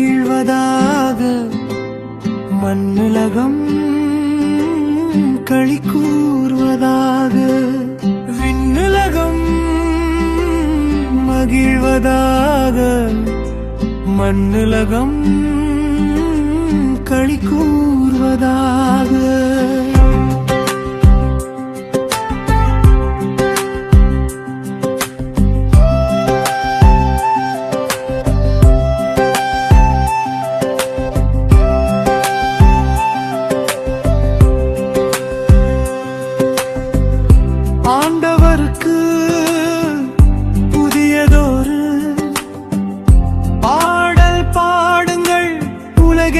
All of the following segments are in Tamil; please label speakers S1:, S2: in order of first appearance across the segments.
S1: மகிழ்வதாக மண்ணுலகம் களி கூறுவதாக விண்ணுலகம் மகிழ்வதாக மண்ணுலகம் களி கூறுவதாக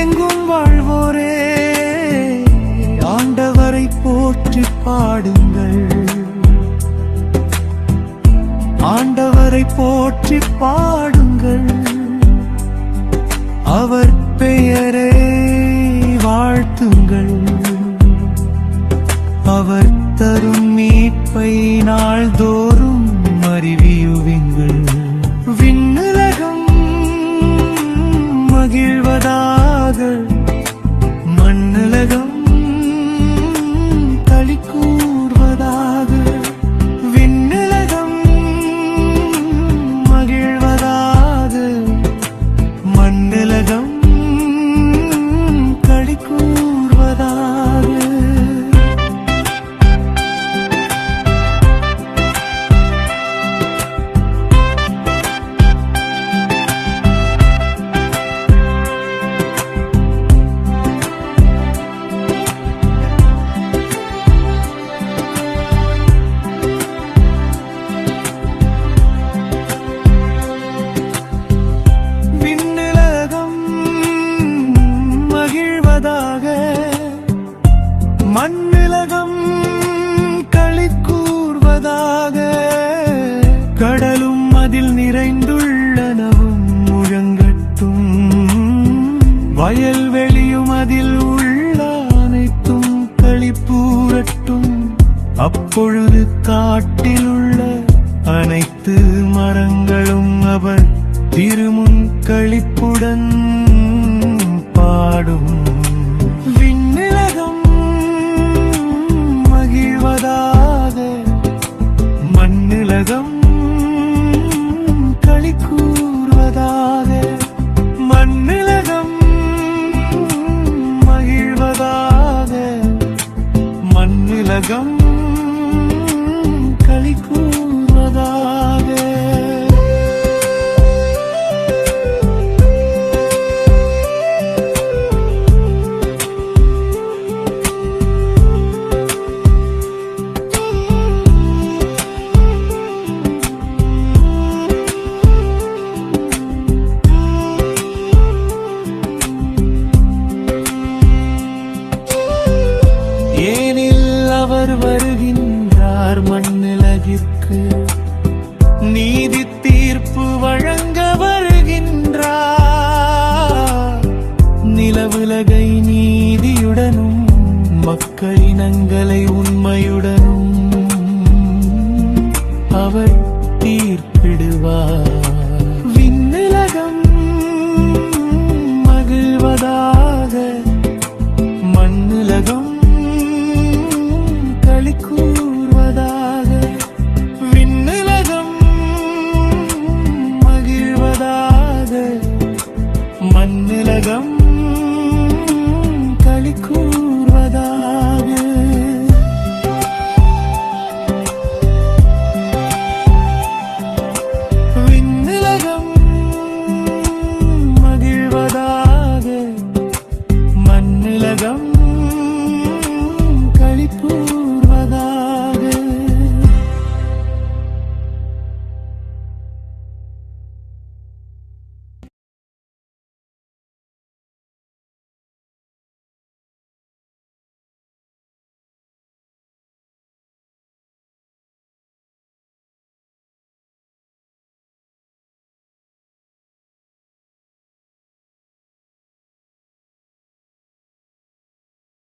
S1: எங்கும் வாழ்வோரே ஆண்டவரை போற்றி பாடுங்கள். ஆண்டவரை போற்றி பாடுங்கள். அவர் பெயரே வாழ்த்துங்கள். அவர் தரும் மீட்பை நாள்தோறும் அறிவியுவிங்கள். விண்ணுலகம் மகிழ்வதா மண்ணுலகம் மகிழ்வதாக மண்ணிலகம் களி கூர்வதாக கடலும் அதில் நிறைந்துள்ளனவும் முழங்கட்டும். வயல்வெளியும் அதில் உள்ள அனைத்தும் களிப்பூரட்டும். அப்பொழுது காட்டில் உள்ள அனைத்து மரங்களும் அவர் திருமுன் களிப்புடன் பாடும். உலகம் களி கூறுவதாக மண்ணிலகம் மகிழ்வதாக மண்ணிலகம் மக்களினங்களை உண்மையுடனும் அவர் தீர்ப்பிடுவார்.